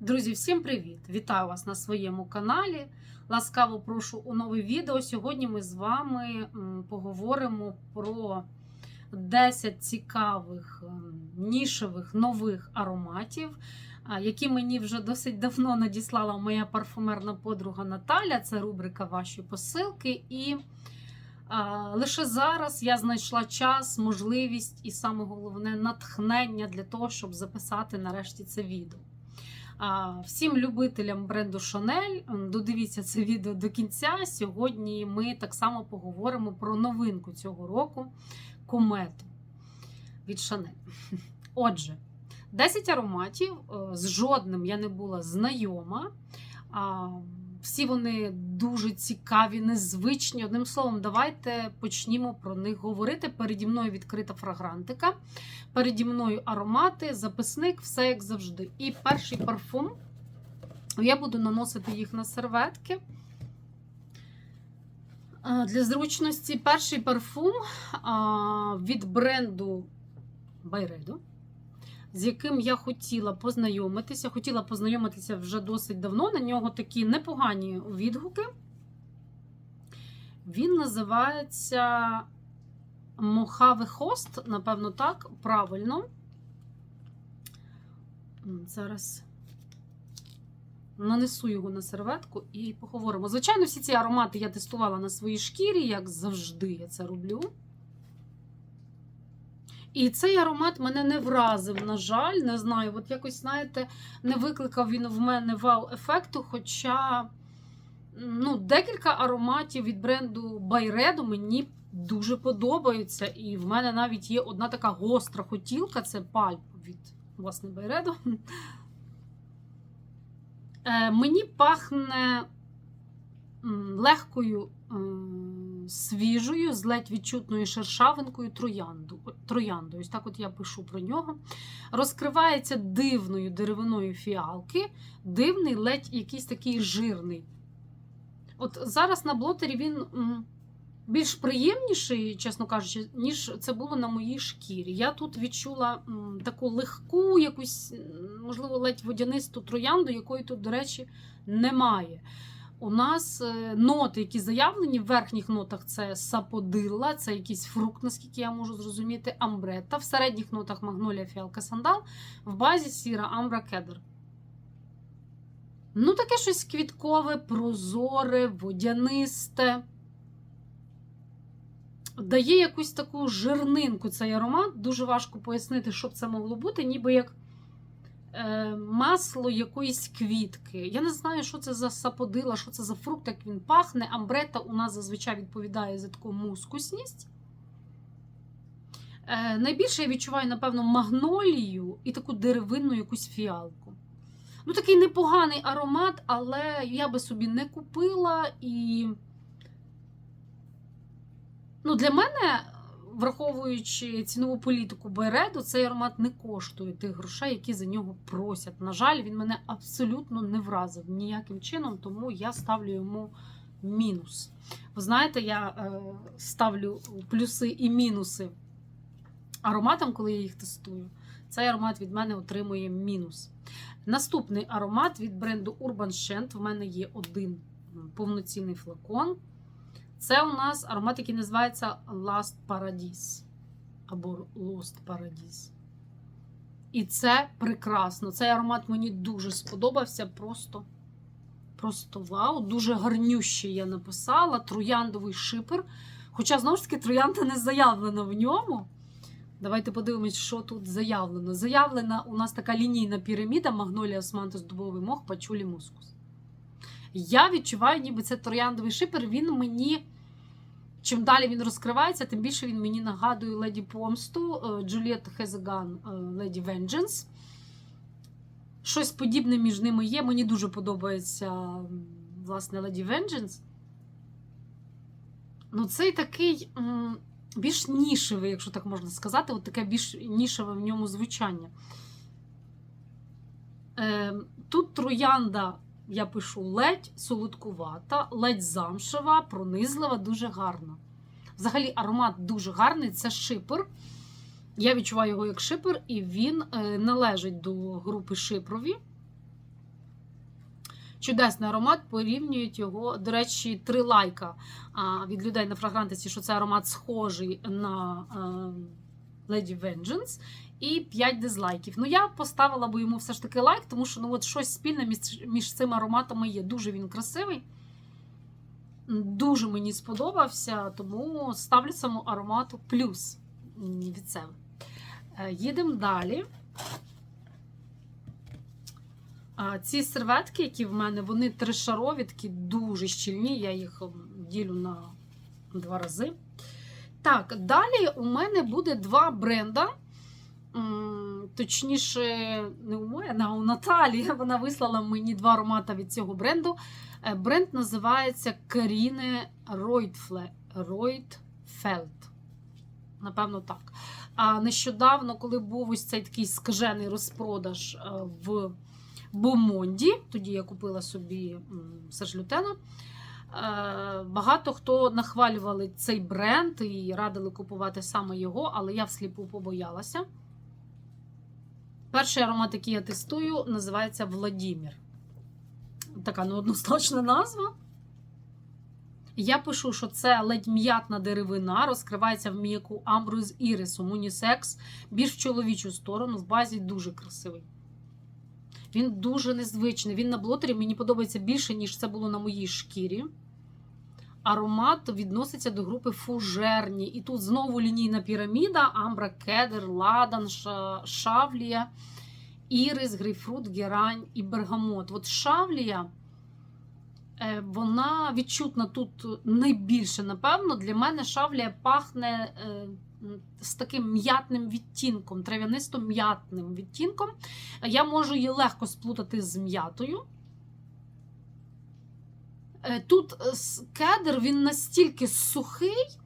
Друзі, всім привіт! Вітаю вас на своєму каналі. Ласкаво прошу у нове відео. Сьогодні ми з вами поговоримо про 10 цікавих нішевих нових ароматів, які мені вже досить давно надіслала моя парфумерна подруга Наталя. Це рубрика Ваші посилки. І лише зараз я знайшла час, можливість і саме головне натхнення для того, щоб записати нарешті це відео. Всім любителям бренду Шанель додивіться це відео до кінця. Сьогодні ми так само поговоримо про новинку цього року комету від Шанель. Отже, 10 ароматів, е, з жодним я не була знайома. Всі вони дуже цікаві, незвичні. Одним словом, давайте почнімо про них говорити. Переді мною відкрита фрагрантика. Переді мною аромати, записник, все як завжди. І перший парфум. Я буду наносити їх на серветки. Для зручності перший парфум від бренду Byredo, з яким я хотіла познайомитися. Хотіла познайомитися вже досить давно. На нього такі непогані відгуки. Він називається Мохаве хост, напевно, так, правильно. Зараз нанесу його на серветку і поговоримо. Звичайно, всі ці аромати я тестувала на своїй шкірі, як завжди я це роблю. І цей аромат мене не вразив, на жаль, не знаю. От якось, знаєте, не викликав він в мене вау-ефекту. Хоча ну, декілька ароматів від бренду Byredo мені дуже подобаються. І в мене навіть є одна така гостра хотілка це пальп від власне Byredo. Е, Мені пахне легкою, свіжою, з ледь відчутною шершавинкою троянду, трояндою. Ось так от я пишу про нього. Розкривається дивною деревиною фіалки, дивний, ледь якийсь такий жирний. От зараз на блотері він більш приємніший, чесно кажучи, ніж це було на моїй шкірі. Я тут відчула таку легку, якусь, можливо, ледь водянисту троянду, якої тут, до речі, немає. У нас е, ноти, які заявлені в верхніх нотах, це саподилла, це якийсь фрукт, наскільки я можу зрозуміти, амбрета. В середніх нотах магнолія, фіалка, сандал, в базі сіра, амбра, кедр. Ну, таке щось квіткове, прозоре, водянисте. Дає якусь таку жирнинку цей аромат. Дуже важко пояснити, що це могло бути, ніби як масло якоїсь квітки. Я не знаю, що це за саподила, що це за фрукт, як він пахне. Амбрета у нас зазвичай відповідає за таку мускусність. Е, найбільше я відчуваю, напевно, магнолію і таку деревинну якусь фіалку. Ну, такий непоганий аромат, але я би собі не купила і. Ну, для мене, враховуючи цінову політику Байреду, цей аромат не коштує тих грошей, які за нього просять. На жаль, він мене абсолютно не вразив ніяким чином, тому я ставлю йому мінус. Ви знаєте, я е, ставлю плюси і мінуси ароматам, коли я їх тестую. Цей аромат від мене отримує мінус. Наступний аромат від бренду Urban Scent. В мене є один повноцінний флакон. Це у нас аромат, який називається Last Paradise або Lost Paradise. І це прекрасно. Цей аромат мені дуже сподобався. Просто, просто вау. Дуже гарнющий я написала. Трояндовий шипер. Хоча, знову ж таки, троянда не заявлена в ньому. Давайте подивимось, що тут заявлено. Заявлена у нас така лінійна піраміда Магнолія Османтус, дубовий мох, пачулі мускус. Я відчуваю, ніби це трояндовий шипер. Він мені, чим далі він розкривається, тим більше він мені нагадує Леді Помсту, Джуліет Хезеган, Леді Vengeance. Щось подібне між ними є. Мені дуже подобається, власне, Леді Vengeance. Ну, цей такий більш нішевий, якщо так можна сказати, от таке більш нішеве в ньому звучання. Е, тут троянда я пишу ледь солодкувата, ледь замшева, пронизлива, дуже гарна. Взагалі, аромат дуже гарний, це шипер. Я відчуваю його як шипер, і він е, належить до групи шипрові. Чудесний аромат, порівнюють його. До речі, три лайка від людей на фрагрантиці, що це аромат схожий на е, Lady Vengeance, і 5 дизлайків. Ну, я поставила би йому все ж таки лайк, тому що ну, от щось спільне між, між цими ароматами є. Дуже він красивий. Дуже мені сподобався, тому ставлю цьому аромату плюс від себе. Е, Їдемо далі. Ці серветки, які в мене, вони тришарові, такі дуже щільні. Я їх ділю на два рази. Так, далі у мене буде два бренда. Точніше, не у мене, а у Наталі. Вона вислала мені два аромати від цього бренду. Е, Бренд називається Каріне. Ройтфелд. Напевно, так. А нещодавно, коли був ось цей такий скажений розпродаж е, в Бомонді, тоді я купила собі Сержлютена. Е, Багато хто нахвалювали цей бренд і радили купувати саме його, але я всліпу побоялася. Перший аромат, який я тестую, називається Владімір. Така неоднозначна назва. Я пишу, що це ледь м'ятна деревина, розкривається в м'яку амбру з ірисом, унісекс, більш в чоловічу сторону, в базі дуже красивий. Він дуже незвичний. Він на блотері мені подобається більше, ніж це було на моїй шкірі. Аромат відноситься до групи фужерні. І тут знову лінійна піраміда: амбра, кедр, ладан, ша- шавлія, ірис, грейпфрут, герань і бергамот. От шавлія, е, вона відчутна тут найбільше, напевно. Для мене шавлія пахне е, з таким м'ятним відтінком, трав'янисто-м'ятним відтінком. Я можу її легко сплутати з м'ятою. Е, Тут е, кедр він настільки сухий,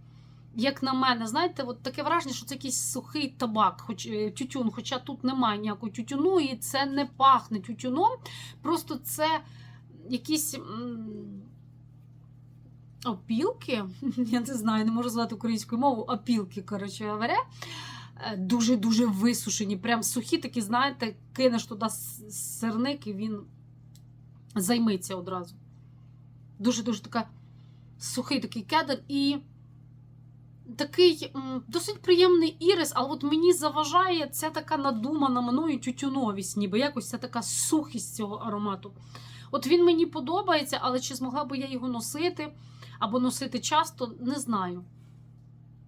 як на мене, знаєте, от таке враження, що це якийсь сухий табак, хоч е, тютюн, хоча тут немає ніякого тютюну, і це не пахне тютюном. Просто це якісь опілки. Я не знаю, не можу звати українською мовою, опілки, коротше говоря. Дуже-дуже висушені, прям сухі, такі, знаєте, кинеш туди сирник, і він займеться одразу. Дуже-дуже така сухий такий кедр і такий досить приємний ірис, але от мені заважає ця така надумана мною тютюновість, ніби якось ця така сухість цього аромату. От він мені подобається, але чи змогла би я його носити або носити часто, не знаю.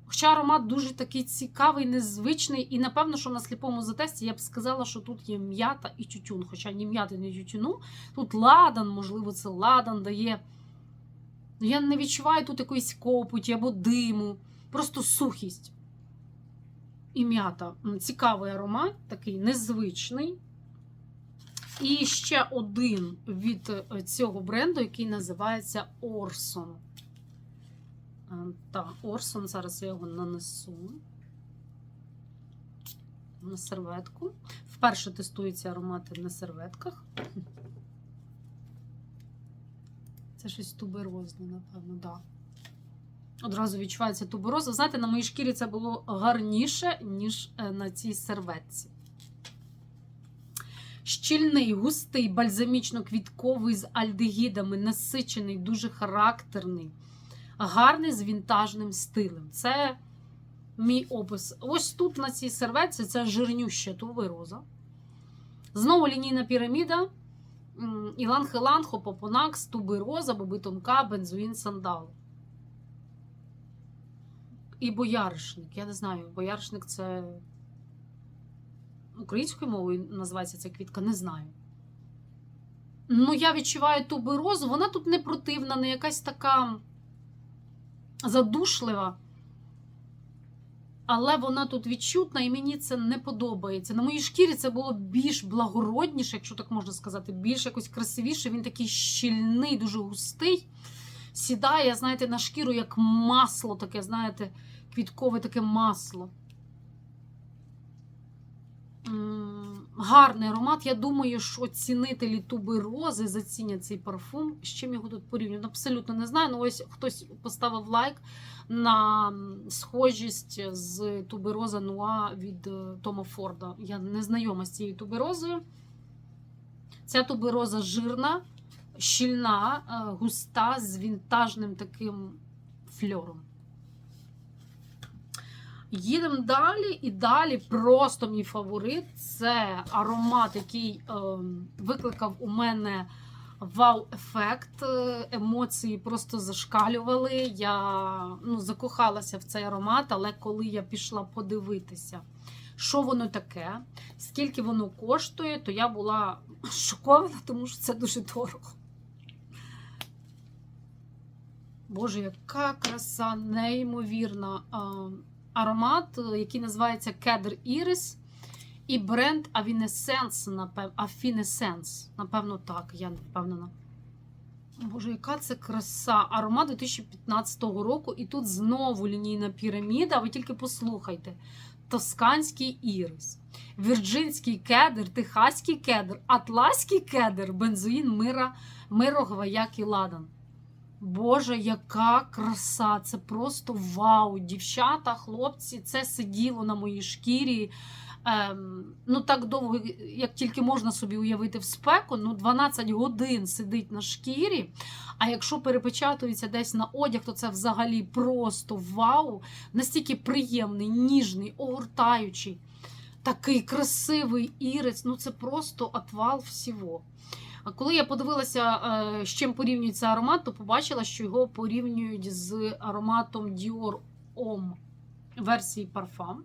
Хоча аромат дуже такий цікавий, незвичний, і напевно, що на сліпому затесті я б сказала, що тут є м'ята і тютюн. Хоча ні м'яти, ні тютюну. Тут ладан, можливо, це ладан дає. Ну, Я не відчуваю тут якоїсь копоті або диму, просто сухість. І м'ята. Цікавий аромат, такий незвичний. І ще один від е, цього бренду, який називається Orson. Е, Так, Орсон, зараз я його нанесу на серветку. Вперше тестуються аромати на серветках. Це щось туберозне, напевно, так. Да. Одразу відчувається тубероза. Знаєте, на моїй шкірі це було гарніше, ніж е, на цій серветці. Щільний, густий, бальзамічно-квітковий з альдегідами, насичений, дуже характерний гарний з вінтажним стилем. Це мій опис. Ось тут на цій серветці це жирнюща тубероза. Знову лінійна піраміда. М, Іланг-Іланг, Хопопонакс, тубероза, бобитонка, бензуїн, сандал. І бояришник. Я не знаю, бояришник це українською мовою називається ця квітка, не знаю. Ну, я відчуваю туберозу, вона тут не противна, не якась така задушлива. Але вона тут відчутна, і мені це не подобається. На моїй шкірі це було більш благородніше, якщо так можна сказати, більш якось красивіше. Він такий щільний, дуже густий. Сідає, знаєте, на шкіру як масло, таке, знаєте, квіткове таке масло. Гарний аромат. Я думаю, що цінителі туберози зацінять цей парфум. З чим його тут порівнюють? Абсолютно не знаю. Ну, ось хтось поставив лайк на схожість з тубероза Нуа від е, Тома Форда. Я не знайома з цією туберозою. Ця тубероза жирна, щільна, е, густа з вінтажним таким фльором. Їдемо далі, і далі просто мій фаворит це аромат, який е, викликав у мене вау-ефект. Емоції просто зашкалювали. Я ну, закохалася в цей аромат, але коли я пішла подивитися, що воно таке, скільки воно коштує, то я була шокована, тому що це дуже дорого. Боже, яка краса, неймовірна. Аромат, е, який називається Кедр Ірис, і бренд Avinescence, напевно, Affinescence. Напевно, так, я не впевнена. Боже, яка це краса! Аромат 2015 року, і тут знову лінійна піраміда. Ви тільки послухайте: Тосканський ірис, Вірджинський кедр, Техаський кедр, Атласький кедр, бензоїн, мира, миро, гваяк і ладан. Боже, яка краса! Це просто вау! Дівчата, хлопці, це сиділо на моїй шкірі. Ем, ну так довго, як тільки можна собі уявити в спеку, ну 12 годин сидить на шкірі. А якщо перепечатується десь на одяг, то це взагалі просто вау! Настільки приємний, ніжний, огортаючий, такий красивий ірець. Ну це просто отвал всього. А коли я подивилася, е, з чим порівнюється аромат, то побачила, що його порівнюють з ароматом Dior Homme версії Parfum.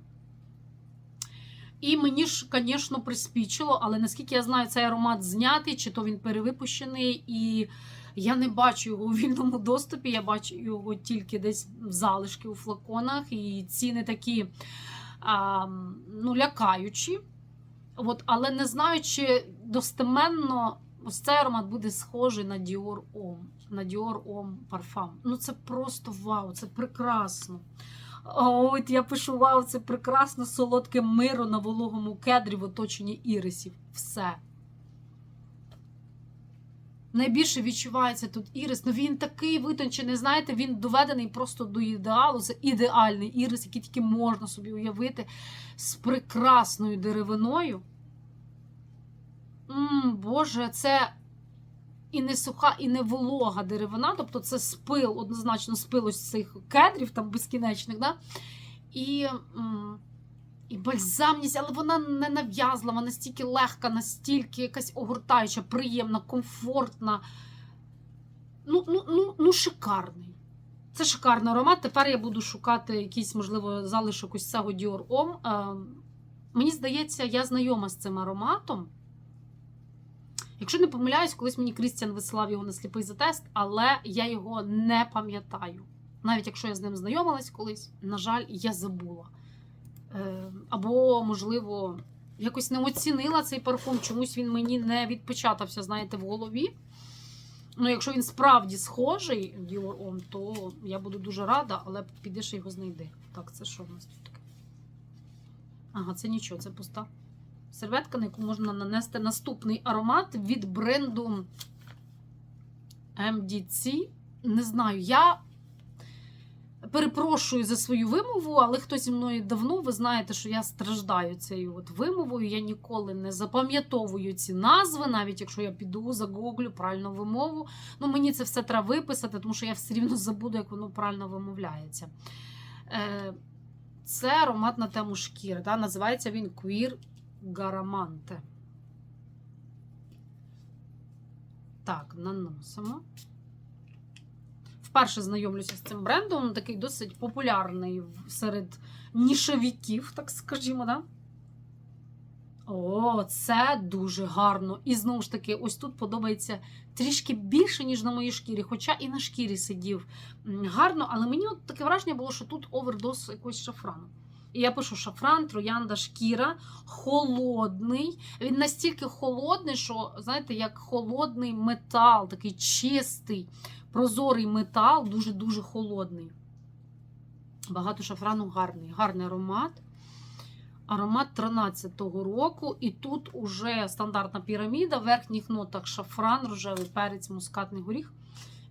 І мені ж, звісно, приспічило, але наскільки я знаю, цей аромат знятий, чи то він перевипущений, і я не бачу його у вільному доступі. Я бачу його тільки десь в залишки у флаконах, і ціни такі а, ну, лякаючі. От, але не знаю, чи достеменно ось цей аромат буде схожий на Dior Homme, на Dior Homme Parfum. Ну це просто вау, це прекрасно. От я пишу: вау, це прекрасно солодке миро на вологому кедрі в оточенні ірисів. Все. Найбільше відчувається тут ірис. Ну він такий витончений, знаєте, він доведений просто до ідеалу. Це ідеальний ірис, який тільки можна собі уявити з прекрасною деревиною. М, Боже, це і не суха, і не волога деревина, тобто це спил, однозначно спил ось цих кедрів, там безкінечних, да? і, м, і бальзамність, але вона не нав'язлива, настільки легка, настільки якась огортаюча, приємна, комфортна. Ну, ну, ну, ну шикарний. Це шикарний аромат. Тепер я буду шукати якийсь, можливо, залишок ось цього Dior Homme. Е, Мені здається, я знайома з цим ароматом. Якщо не помиляюсь, колись мені Крістіан висилав його на сліпий затест, але я його не пам'ятаю. Навіть якщо я з ним знайомилась колись, на жаль, я забула. Е, Або, можливо, якось не оцінила цей парфум, чомусь він мені не відпечатався, знаєте, в голові. Ну, якщо він справді схожий Dior Homme, то я буду дуже рада, але підеш його знайди. Так, це що в нас тут таке? Ага, це нічого, це пуста серветка, на яку можна нанести наступний аромат від бренду MDC. Не знаю, я перепрошую за свою вимову, але хто зі мною давно, ви знаєте, що я страждаю цією от вимовою. Я ніколи не запам'ятовую ці назви, навіть якщо я піду, загуглю правильну вимову. Ну, мені це все треба виписати, тому що я все рівно забуду, як воно правильно вимовляється. Е, Це аромат на тему шкіри. Називається він Queer Гараманте. Так, наносимо. Вперше знайомлюся з цим брендом. Він такий досить популярний серед нішовіків, так скажімо, да? О, це дуже гарно. І знову ж таки, ось тут подобається трішки більше, ніж на моїй шкірі. Хоча і на шкірі сидів гарно, але мені от таке враження було, що тут овердоз якогось шафрану. І я пишу шафран, троянда, шкіра, холодний. Він настільки холодний, що, знаєте, як холодний метал, такий чистий, прозорий метал, дуже-дуже холодний. Багато шафрану гарний, гарний аромат. Аромат 13-го року. І тут уже стандартна піраміда, в верхніх нотах шафран, рожевий перець, мускатний горіх.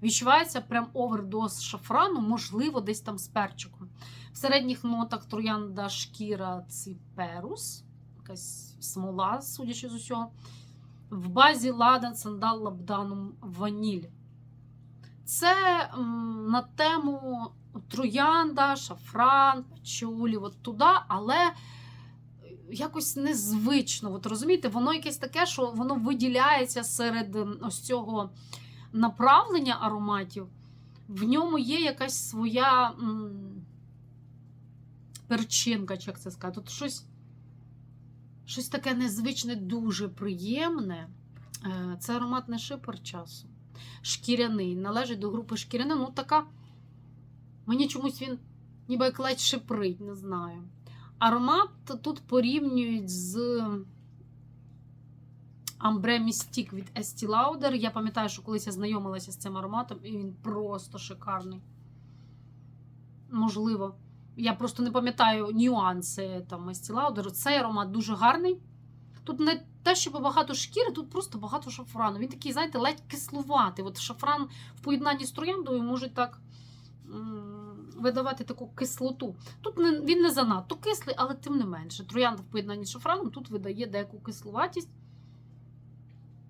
Відчувається прям овердоз шафрану, можливо, десь там з перчиком. В середніх нотах троянда шкіра циперус, якась смола, судячи з усього. В базі ладан сандал лабданум ваніль. Це м, на тему троянда, шафран, пачулі, от туди, але якось незвично. От розумієте, воно якесь таке, що воно виділяється серед ось цього направлення ароматів. В ньому є якась своя м, перчинка, чи як це сказати. Тут щось, щось таке незвичне, дуже приємне. Е, Це ароматний шипер часу. Шкіряний. Належить до групи шкіряна. Ну, така. Мені чомусь він ніби як ледь шиприть, не знаю. Аромат тут порівнюють з Ambre Mystique від Estee Lauder. Я пам'ятаю, що колись я знайомилася з цим ароматом, і він просто шикарний. Можливо. Я просто не пам'ятаю нюанси там Estee Lauder. Цей аромат дуже гарний. Тут не те, що багато шкіри, тут просто багато шафрану. Він такий, знаєте, ледь кислуватий. От шафран в поєднанні з трояндою може так видавати таку кислоту. Тут не, він не занадто кислий, але тим не менше. Троянда в поєднанні з шафраном тут видає деяку кислуватість.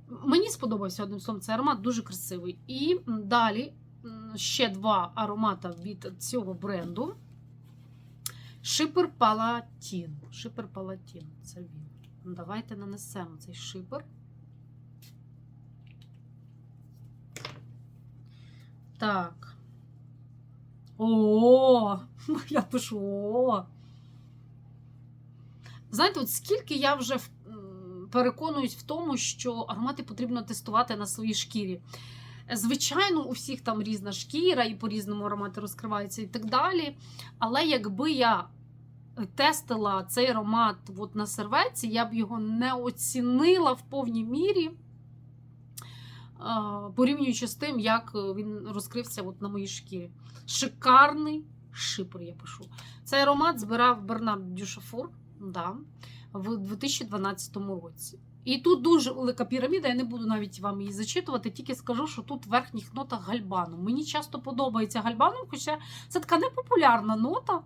Мені сподобався одним словом цей аромат, дуже красивий. І далі ще два аромата від цього бренду. Шипер Палатін. Шипер Палатін. Це він. Ну, Давайте нанесемо цей шипер. Так. О, я пишу о. Знаєте, от скільки я вже в- м, переконуюсь в тому, що аромати потрібно тестувати на своїй шкірі. Звичайно, у всіх там різна шкіра, і по-різному аромати розкриваються і так далі. Але якби я тестила цей аромат от на серветці, я б його не оцінила в повній мірі, порівнюючи з тим, як він розкрився от на моїй шкірі. Шикарний шипер, я пишу. Цей аромат збирав Бернард Дюшафур да, в 2012 році. І тут дуже велика піраміда, я не буду навіть вам її зачитувати, тільки скажу, що тут в верхніх нотах гальбаном. Мені часто подобається гальбаном, хоча це така непопулярна нота.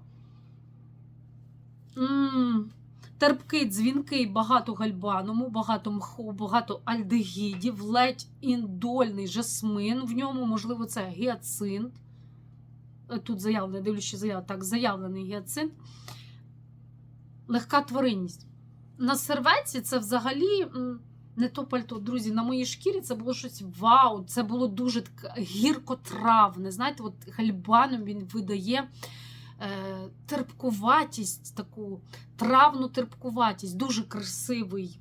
М, Терпкий, дзвінкий, багато гальбаному, багато мху, багато альдегідів, ледь індольний жасмин. В ньому, можливо, це гіацинт. Е, Тут заявлений, дивлюся, заяв, так, заявлений гіацинт. Легка тваринність. На серветці це взагалі не то пальто, друзі. На моїй шкірі це було щось вау. Це було дуже так гіркотравне. Знаєте, от гальбаном він видає е, терпкуватість, таку травну терпкуватість, дуже красивий.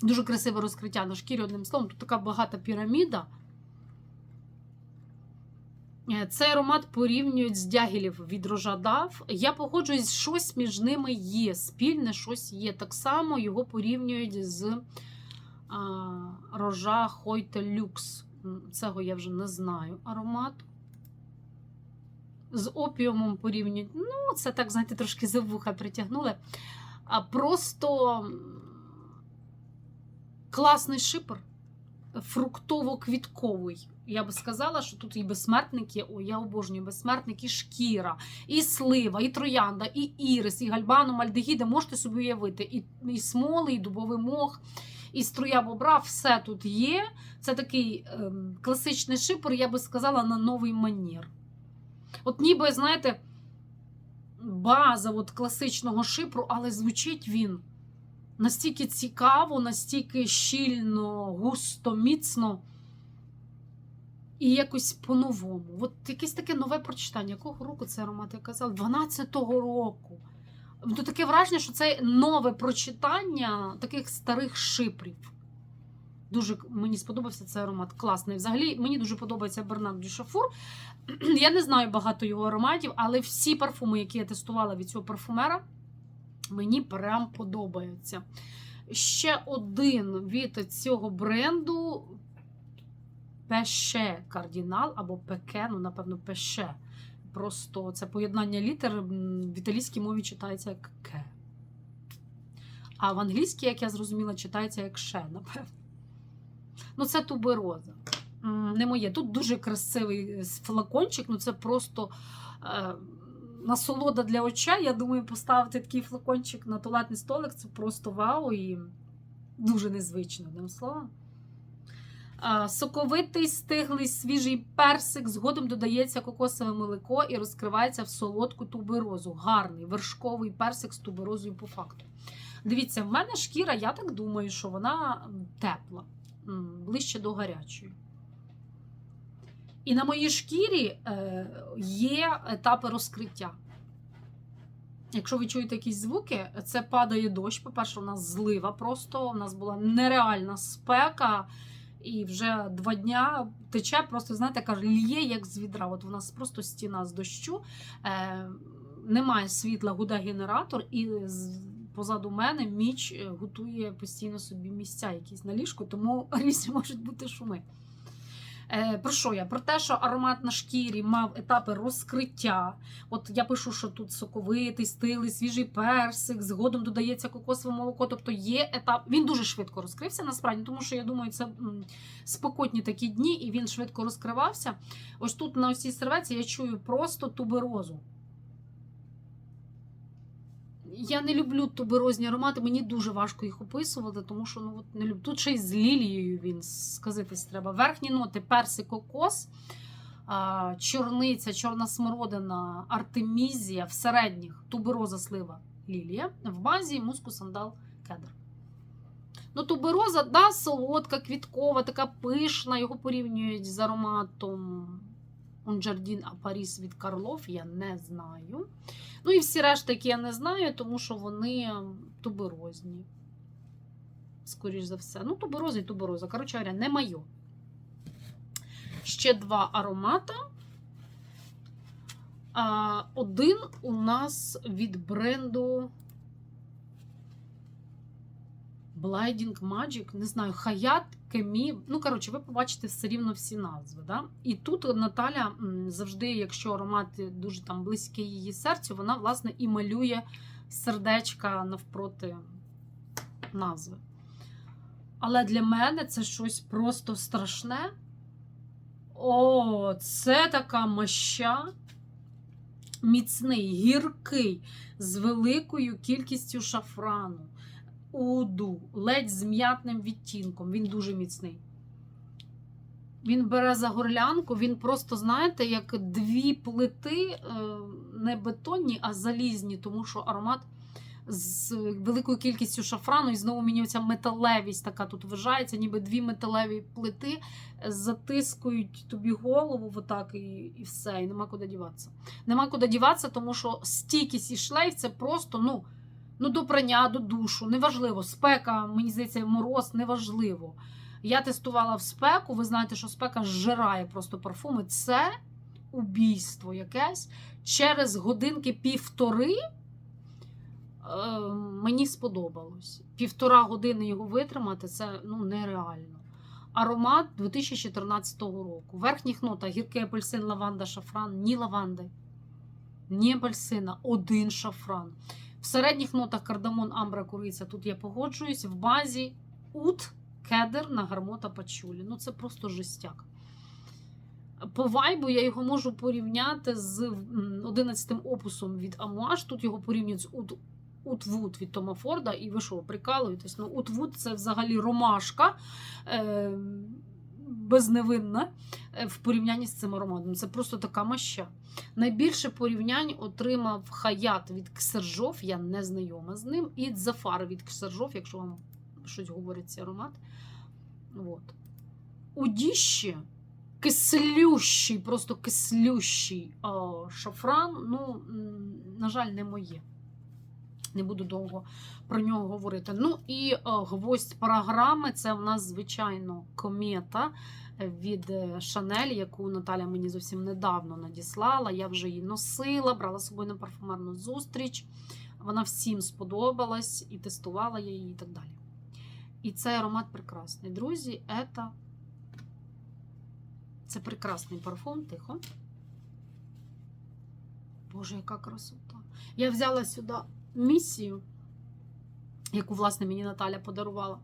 Дуже красиве розкриття на шкірі, одним словом, тут така багата піраміда. Е, Цей аромат порівнюють з дягілів від Рожадав. Я погоджуюсь, щось між ними є. Спільне щось є. Так само його порівнюють з а, Рожа Хойте Люкс. Цього я вже не знаю аромату. З опіумом порівнюють. Ну, це так, знаєте, трошки за вуха притягнули. А просто класний шипер, фруктово-квітковий. Я би сказала, що тут і безсмертники, ой, я обожнюю безсмертник, і шкіра, і слива, і троянда, і ірис, і гальбаном, альдегіди. Можете собі уявити, і, і смоли, і дубовий мох, і струя бобра, все тут є. Це такий ем, класичний шипер, я би сказала, на новий манір. От ніби, знаєте, база от класичного шипру, але звучить він настільки цікаво, настільки щільно, густо, міцно. І якось по-новому. От якесь таке нове прочитання. Якого року цей аромат я казала? 12-го року. Ну, таке враження, що це нове прочитання таких старих шипрів. Дуже мені сподобався цей аромат. Класний. Взагалі, мені дуже подобається Бернард Дюшафур. Я не знаю багато його ароматів, але всі парфуми, які я тестувала від цього парфумера, мені прям подобаються. Ще один від цього бренду Пеше Кардінал або Пеке, ну, напевно, Пеше. Просто це поєднання літер в італійській мові читається як ке. А в англійській, як я зрозуміла, читається як ше, напевно. Ну, це тубероза. Не моє. Тут дуже красивий е, флакончик, ну це просто е, насолода для очей. Я думаю, поставити такий флакончик на туалетний столик це просто вау. І Дуже незвично, одним словом. Соковитий, стиглий, свіжий персик. Згодом додається кокосове молоко і розкривається в солодку туберозу. Гарний вершковий персик з туберозою по факту. Дивіться, в мене шкіра, я так думаю, що вона тепла, ближче до гарячої. І на моїй шкірі е, є етапи розкриття. Якщо ви чуєте якісь звуки, це падає дощ. По-перше, у нас злива просто, у нас була нереальна спека, і вже два дня тече, просто, знаєте, каже, лє як з відра. От у нас просто стіна з дощу, е, немає світла, гуде генератор, і позаду мене міч е, готує постійно собі місця якісь на ліжку, тому різні можуть бути шуми. Е, про що я? Про те, що аромат на шкірі мав етапи розкриття. От я пишу, що тут соковитий, стилий, свіжий персик, згодом додається кокосове молоко. Тобто є етап. Він дуже швидко розкрився насправді, тому що я думаю, це спокотні такі дні, і він швидко розкривався. Ось тут на цій серветці я чую просто туберозу. Я не люблю туберозні аромати, мені дуже важко їх описувати, тому що ну, от не люблю. Тут ще й з лілією він сказитись треба. Верхні ноти персик, кокос, чорниця, чорна смородина, артемізія, в середніх тубероза, слива, лілія, в базі мускус, сандал, кедр. Ну, тубероза, да, солодка, квіткова, така пишна, його порівнюють з ароматом Онджардін а Паріс від Карлов, я не знаю. Ну і всі решта, які я не знаю, тому що вони туберозні. Скоріш за все. Ну, тубероза і тубероза. Коротше говоря, не моє. Ще два аромата. Один у нас від бренду Blinding Magic, не знаю, Хаят, Кемі. Ну, коротше, ви побачите все рівно всі назви. Да? І тут Наталя завжди, якщо аромат дуже там близький її серцю, вона, власне, і малює сердечка навпроти назви. Але для мене це щось просто страшне. О, це така моща. Міцний, гіркий, з великою кількістю шафрану уду, ледь з м'ятним відтінком. Він дуже міцний. Він бере за горлянку, він просто, знаєте, як дві плити, е, не бетонні, а залізні, тому що аромат з великою кількістю шафрану, і знову мені оця металевість така тут вважається, ніби дві металеві плити затискують тобі голову, отак, і, і все, і нема куди діватися. Нема куди діватися, тому що стійкість і шлейф це просто, ну. Ну, до прання, до душу, неважливо. Спека, мені здається, мороз, неважливо. Я тестувала в спеку, ви знаєте, що спека зжирає просто парфуми. Це убійство якесь. Через годинки півтори е, мені сподобалось. Півтора години його витримати це ну, нереально. Аромат 2014 року. В верхніх нотах гіркий апельсин, лаванда, шафран, ні лаванди, ні апельсина, один шафран. В середніх нотах кардамон, амбра, куриця. Тут я погоджуюсь. В базі ут, кедр, нагармота, пачулі. Ну це просто жестяк. По вайбу я його можу порівняти з 11-м опусом від Амуаш. Тут його порівнюють з Ут. Утвуд від Тома Форда, і ви що, прикалуєтесь? Ну, Утвуд це взагалі ромашка е, безневинна е, в порівнянні з цим ароматом. Це просто така маща. Найбільше порівнянь отримав Хаят від Ксержов, я не знайома з ним, і Дзафар від Ксержов, якщо вам щось говорить цей аромат. От. У Діщі кислющий, просто кислющий о, шафран. Ну, на жаль, не моє. Не буду довго про нього говорити. Ну і о, гвоздь програми це в нас, звичайно, комета від Шанель, яку Наталя мені зовсім недавно надіслала. Я вже її носила, брала з собою на парфумерну зустріч. Вона всім сподобалась і тестувала я її і так далі. І цей аромат прекрасний. Друзі, це, це прекрасний парфум, тихо. Боже, яка красота. Я взяла сюди місію, яку, власне, мені Наталя подарувала.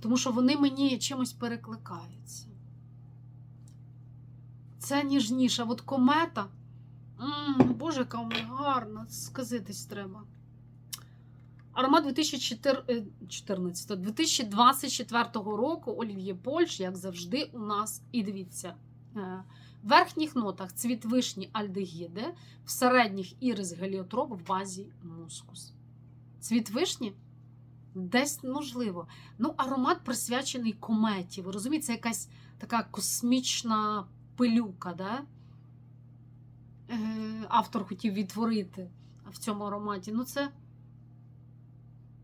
Тому що вони мені чимось перекликаються. Це ніжніша. От комета. М, Боже, яка вона гарна. Сказитись треба. Аромат 2014, 2024 року Олів'є Польщ, як завжди, у нас. І дивіться, е, в верхніх нотах цвіт вишні альдегіди, в середніх ірис геліотроп, в базі мускус. Цвіт вишні десь можливо. Ну, аромат присвячений кометі. Ви розумієте, це якась така космічна пилюка, да? Е, автор хотів відтворити в цьому ароматі. Ну, це.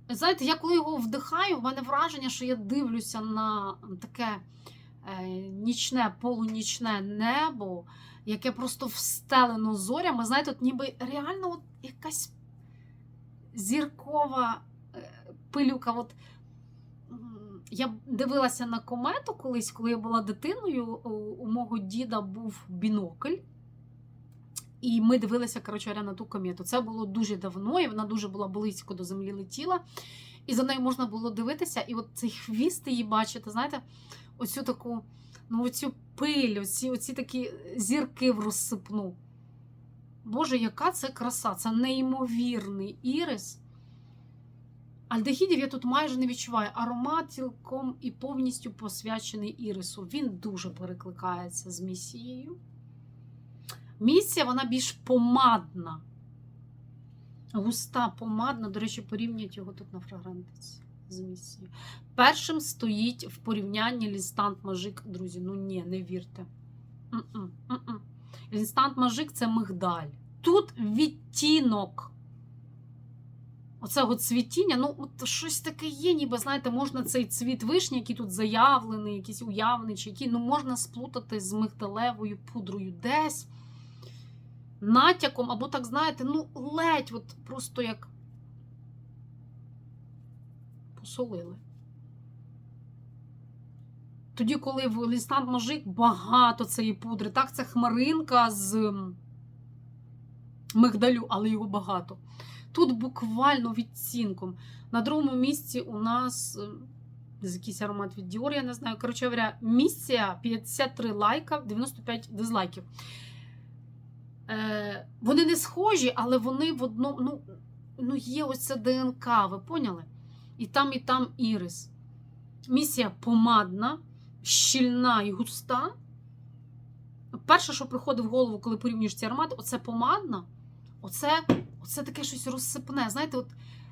Знаєте, я коли його вдихаю, в мене враження, що я дивлюся на таке е, нічне, полунічне небо, яке просто встелено зорями. Знаєте, от ніби реально от якась зіркова пилюка. От, я дивилася на комету колись, коли я була дитиною. У, мого діда був бінокль. І ми дивилися, коротше, на ту комету. Це було дуже давно, і вона дуже була близько до землі летіла. І за нею можна було дивитися. І от цей хвіст її бачити, знаєте, оцю таку, ну, оцю пиль, оці, оці такі зірки в розсипну. Боже, яка це краса! Це неймовірний ірис. Альдегідів я тут майже не відчуваю. Аромат цілком і повністю посвячений ірису. Він дуже перекликається з місією. Місія вона більш помадна. Густа помадна, до речі, порівнюють його тут на фрагрантиці з місією. Першим стоїть в порівнянні лістант Мажик, друзі. Ну ні, не вірте. Лістант Мажик це мигдаль. Тут відтінок. Оце цвітіння, ну от щось таке є, ніби, знаєте, можна цей цвіт вишні, який тут заявлений, якийсь уявний, чи який, ну можна сплутати з мигдалевою пудрою десь натяком, або так, знаєте, ну, ледь, от просто як посолили. Тоді, коли в лістант мажик багато цієї пудри, так, це хмаринка з мигдалю, але його багато. Тут буквально відцінком. На другому місці у нас е, якийсь аромат від Dior, я не знаю. Коротше говоря, місія 53 лайка, 95 дизлайків. Е, Вони не схожі, але вони в одному. Ну, ну є ось це ДНК, ви поняли? І там, і там ірис. Місія помадна, щільна і густа. Перше, що приходить в голову, коли порівнюєш ці аромати, оце помадна, оце, оце таке щось розсипне. Знаєте, от,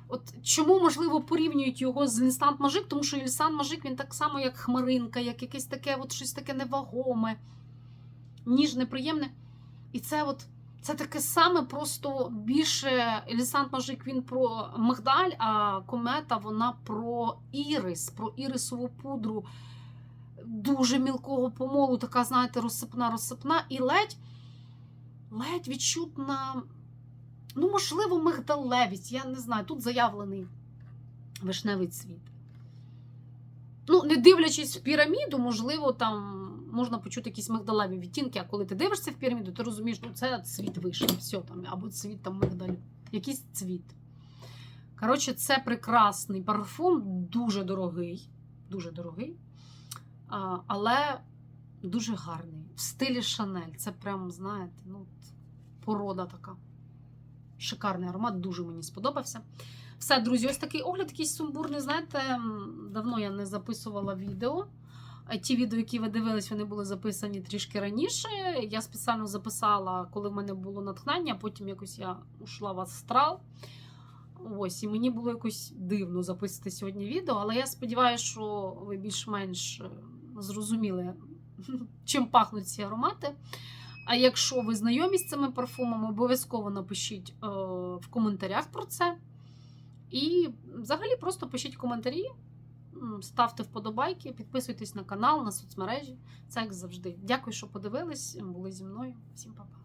от чому, можливо, порівнюють його з Лінстант Мажик? Тому що Лінстант Мажик він так само, як хмаринка, як якесь таке от щось таке невагоме, ніжне, приємне. І це от це таке саме, просто більше Елісант Мажик він про мигдаль, а комета вона про ірис, про ірисову пудру дуже мілкого помолу, така, знаєте, розсипна, розсипна, і ледь ледь відчутна, ну, можливо, мигдалевість. Я не знаю, тут заявлений вишневий цвіт. Ну, не дивлячись в піраміду, можливо, там можна почути якісь мигдалеві відтінки, а коли ти дивишся в піраміду, ти розумієш, ну це цвіт вишні, все там, або цвіт там мигдалю. Якийсь цвіт. Коротше, це прекрасний парфум, дуже дорогий, дуже дорогий, але дуже гарний. В стилі Шанель. Це прям, знаєте, ну, порода така. Шикарний аромат, дуже мені сподобався. Все, друзі, ось такий огляд, якийсь сумбурний. Знаєте, давно я не записувала відео. Ті відео, які ви дивились, вони були записані трішки раніше. Я спеціально записала, коли в мене було натхнення, потім якось я ушла в астрал. Ось, і мені було якось дивно записати сьогодні відео, але я сподіваюся, що ви більш-менш е, зрозуміли, чим пахнуть ці аромати. А якщо ви знайомі з цими парфумами, обов'язково напишіть е, в коментарях про це. І взагалі просто пишіть коментарі, ставте вподобайки, підписуйтесь на канал, на соцмережі. Це як завжди. Дякую, що подивились, були зі мною. Всім па-па.